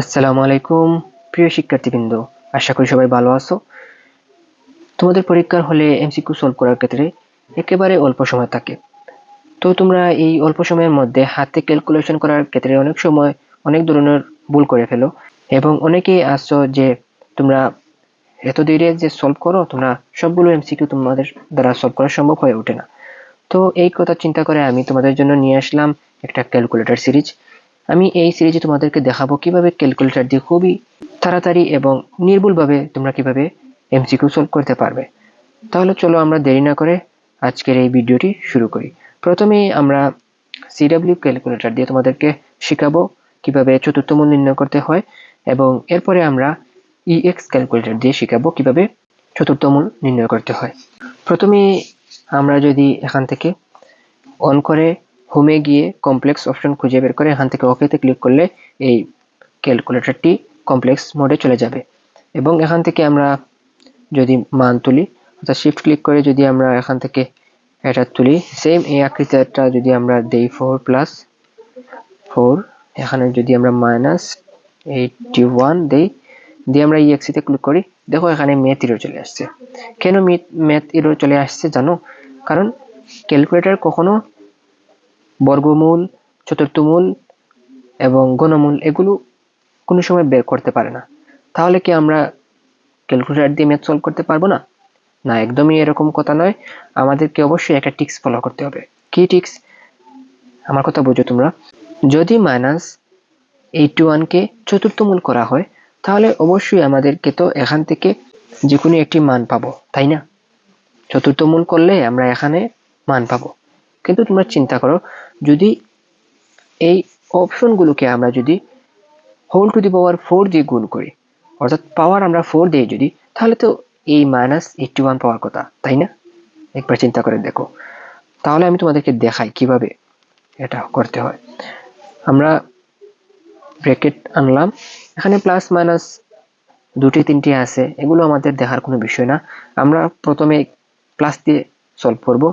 আসসালামু আলাইকুম, প্রিয় শিক্ষার্থীবৃন্দ, আশা করি সবাই ভালো আছো। তোমাদের পরীক্ষার হলে এমসিকিউ সলভ করার ক্ষেত্রে একেবারে অল্প সময় থাকে। তো তোমরা এই অল্প সময়ের মধ্যে হাতে ক্যালকুলেশন করার ক্ষেত্রে অনেক সময় অনেক ধরনের ভুল করে ফেলো এবং অনেকেই আসছো যে তোমরা এত দেরি যে সলভ করো, তোমরা সবগুলো এমসিকিউ তোমাদের দ্বারা সলভ করা সম্ভব হয়ে ওঠে না। তো এই কথা চিন্তা করে আমি তোমাদের জন্য নিয়ে আসলাম একটা ক্যালকুলেটর সিরিজ আমি এই সিরিজে তোমাদেরকে দেখাবো কীভাবে ক্যালকুলেটর দিয়ে খুবই তাড়াতাড়ি এবং নির্ভুলভাবে তোমরা কীভাবে এমসিকিউ সলভ করতে পারবে। তাহলে চলো আমরা দেরি না করে আজকের এই ভিডিওটি শুরু করি। প্রথমে আমরা সিডাব্লিউ ক্যালকুলেটর দিয়ে তোমাদেরকে শেখাবো কীভাবে চতুর্থ মূল নির্ণয় করতে হয় এবং এরপরে আমরা ইএক্স ক্যালকুলেটর দিয়ে শেখাবো কীভাবে চতুর্থ মূল নির্ণয় করতে হয়। প্রথমে আমরা যদি এখান থেকে অন করে হোমে গিয়ে কমপ্লেক্স অপশন খুঁজে বের করে এখান থেকে ওকেতে ক্লিক করলে এই ক্যালকুলেটরটি কমপ্লেক্স মোডে চলে যাবে। এবং এখান থেকে আমরা যদি মান তুলি, অর্থাৎ শিফট ক্লিক করে যদি আমরা এখান থেকে এটা তুলি সেম এই আকৃতিটা যদি আমরা দেই ফোর প্লাস ফোর এখানে যদি আমরা মাইনাস এইটটি ওয়ান দেই, দিয়ে আমরা ইএক্সিতে ক্লিক করি, দেখো এখানে ম্যাথ ইরো চলে আসছে। কেন ম্যাথ ইরো চলে আসছে জানো? কারণ ক্যালকুলেটর কখনো বর্গমূল, চতুর্থমূল এবং ঘনমূল এগুলো কোনো সময় বের করতে পারে না। তাহলে কি আমরা ক্যালকুলেটর দিয়ে ম্যাথ সলভ করতে পারব না? না, একদমই এরকম কথা নয়। আমাদেরকে অবশ্যই একটা টিক্স ফলো করতে হবে। কি টিক্স? আমার কথা বুঝো তোমরা। যদি মাইনাস এইটি ওয়ানকে চতুর্থমূল করা হয়, তাহলে অবশ্যই আমাদেরকে তো এখান থেকে যে কোনো একটি মান পাবো, তাই না? চতুর্থমূল করলে আমরা এখানে মান পাবো। কিন্তু তোমরা চিন্তা করো, যদি এই অপশনগুলোকে আমরা যদি whole to the power four দিয়ে গুণ করি, অর্থাৎ পাওয়ার আমরা ফোর দিয়ে যদি, তাহলে তো এই মাইনাস এইটটি ওয়ান পাওয়ার কথা, তাই না? একবার চিন্তা করে দেখো। তাহলে আমি তোমাদেরকে দেখাই কীভাবে এটা করতে হয়। আমরা ব্রেকেট আনলাম, এখানে প্লাস মাইনাস দুটি, তিনটি আছে, এগুলো আমাদের দেখার কোনো বিষয় না। আমরা প্রথমে প্লাস দিয়ে সলভ করব।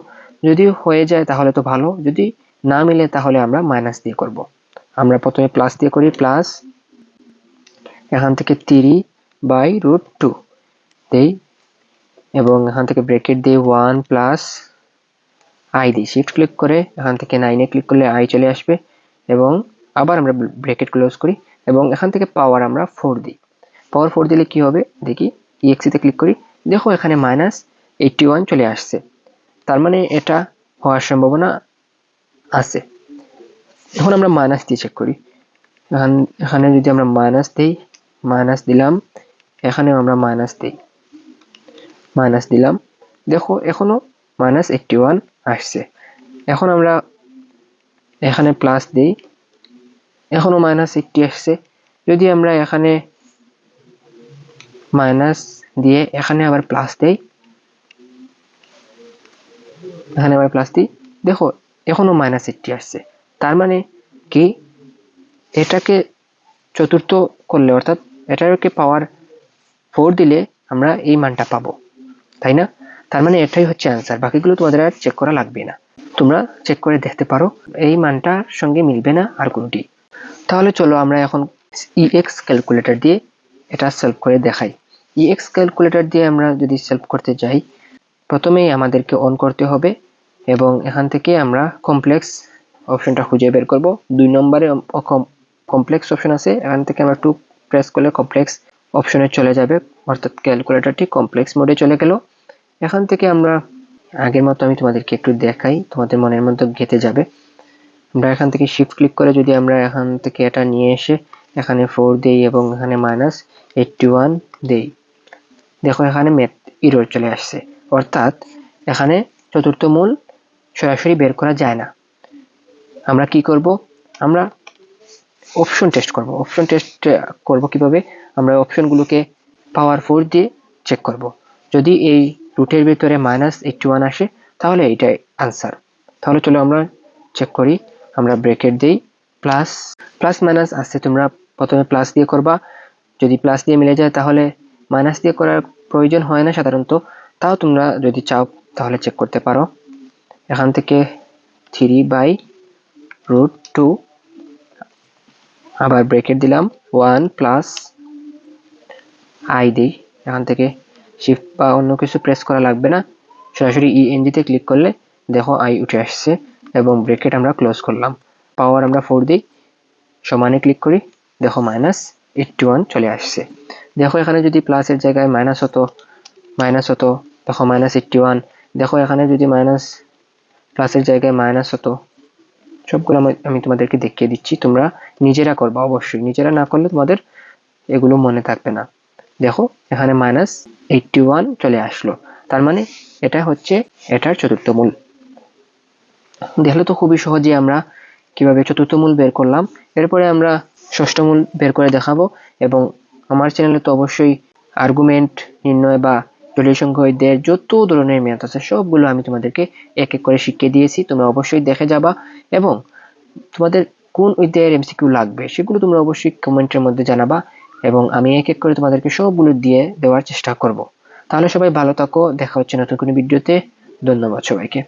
যদি হয়ে যায় তাহলে তো ভালো, যদি না মিলে তাহলে আমরা মাইনাস দিয়ে করব। আমরা প্রথমে প্লাস দিয়ে করি প্লাস এখান থেকে তিরি বাই রুট টু দেই এবং এখান থেকে ব্রেকেট দিয়ে ওয়ান প্লাস আই দিই। শিফট ক্লিক করে এখান থেকে নাইনে ক্লিক করলে আই চলে আসবে এবং আবার আমরা ব্রেকেট ক্লোজ করি এবং এখান থেকে পাওয়ার আমরা ফোর দিই। পাওয়ার ফোর দিলে কি হবে? দেখি ইএক্সিতে ক্লিক করি, দেখো এখানে মাইনাস এইটটি ওয়ান চলে আসছে। তার মানে এটা হওয়ার সম্ভাবনা আছে। এখন আমরা মাইনাস দিয়ে চেক করি। এখানে যদি আমরা মাইনাস দিই মাইনাস দিলাম, এখানেও আমরা মাইনাস দিই। মাইনাস দিলাম। দেখো, এখনও মাইনাস এইটটি ওয়ান আসছে। এখন আমরা এখানে প্লাস দিই। এখনও মাইনাস এইটটি আসছে। যদি আমরা এখানে মাইনাস দিয়ে এখানে আবার প্লাস দেই এখানে আবার প্লাস দিই দেখো, এখনও মাইনাস এইটটি আসছে। তার মানে কি? এটাকে চতুর্থ করলে, অর্থাৎ এটাকে পাওয়ার ফোর দিলে আমরা এই মানটা পাবো। তাই না? তার মানে এটাই হচ্ছে অ্যান্সার বাকিগুলো তোমাদের আর চেক করা লাগবে না। তোমরা চেক করে দেখতে পারো, এই মানটার সঙ্গে মিলবে না আর কোনটি। তাহলে চলো আমরা এখন ইএক্স ক্যালকুলেটর দিয়ে এটা সলভ করে দেখাই। ইএক্স ক্যালকুলেটর দিয়ে আমরা যদি সলভ করতে যাই প্রথমেই আমাদেরকে অন করতে হবে এবং এখান থেকে আমরা কমপ্লেক্স অপশনটা খুঁজে বের করব। দুই নম্বরে কমপ্লেক্স অপশন আছে। এখান থেকে আমরা টু প্রেস করলে কমপ্লেক্স অপশনে চলে যাবে। অর্থাৎ ক্যালকুলেটরটি কমপ্লেক্স মোডে চলে গেল। এখান থেকে আমরা আগের মতো আমি তোমাদেরকে একটু দেখাই। তোমাদের মনের মধ্যে গেঁথে যাবে। আমরা এখান থেকে শিফট ক্লিক করে যদি আমরা এখান থেকে এটা নিয়ে এসে এখানে ফোর দেই এবং এখানে মাইনাস এইটটি ওয়ান দেই। দেখো এখানে ম্যাথ ইরোর চলে আসছে। অর্থাৎ এখানে চতুর্থ মূল সরাসরি বের করা যায় না। আমরা কি করব? আমরা অপশন টেস্ট করব। অপশন টেস্ট করব কীভাবে? আমরা অপশনগুলোকে পাওয়ার ফোর দিয়ে চেক করব। যদি এই রুটের ভিতরে মাইনাস এইটটি ওয়ান আসে, তাহলে এইটাই আনসার তাহলে চলো আমরা চেক করি। আমরা ব্রেকেট দিই। প্লাস প্লাস মাইনাস আসছে। তোমরা প্রথমে প্লাস দিয়ে করবা। যদি প্লাস দিয়ে মিলে যায়, তাহলে মাইনাস দিয়ে করার প্রয়োজন হয় না সাধারণত। তাও তোমরা যদি চাও, তাহলে চেক করতে পারো। এখান থেকে থ্রি বাই রুট টু আবার ব্রেকেট দিলাম ওয়ান প্লাস আই দিই এখান থেকে শিফট বা অন্য কিছু প্রেস করা লাগবে না। সরাসরি ইএনজিতে ক্লিক করলে দেখো আই উঠে আসছে এবং ব্রেকেট আমরা ক্লোজ করলাম। পাওয়ার আমরা ফোর দিই, সমানে ক্লিক করি, দেখো মাইনাস এইটটি ওয়ান চলে আসছে। দেখো এখানে যদি প্লাসের জায়গায় মাইনাস হতো মাইনাস হতো দেখো মাইনাস এইটটি ওয়ান দেখো এখানে যদি মাইনাস প্লাসের জায়গায় মাইনাস হতো, সবগুলো আমি- তোমাদেরকে দেখিয়ে দিচ্ছি। তোমরা নিজেরা করবা, অবশ্যই। নিজেরা না করলে তোমাদের এগুলো মনে থাকবে না। দেখো, এখানে মাইনাস এইটটি ওয়ান চলে আসলো। তার মানে এটা হচ্ছে, এটার চতুর্থ মূল। দেখলে তো খুবই সহজে আমরা কীভাবে চতুর্থ মূল বের করলাম। এরপরে আমরা ষষ্ঠ মূল বের করে দেখাবো। এবং আমার চ্যানেলে তো অবশ্যই আর্গুমেন্ট নির্ণয় বা জলীয় সংখ্যকদের যত ধরনের মেয়াদ আছে, সবগুলো আমি তোমাদেরকে এক এক করে শিখিয়ে দিয়েছি। তোমরা অবশ্যই দেখে যাবা এবং তোমাদের কোন অধ্যায়ের এমসিকিউ লাগবে সেগুলো তোমরা অবশ্যই কমেন্টের মধ্যে জানাবা এবং আমি এক এক করে তোমাদেরকে সবগুলো দিয়ে দেওয়ার চেষ্টা করব। তাহলে সবাই ভালো থাকো, দেখা হচ্ছে নতুন কোনো ভিডিওতে। ধন্যবাদ সবাইকে।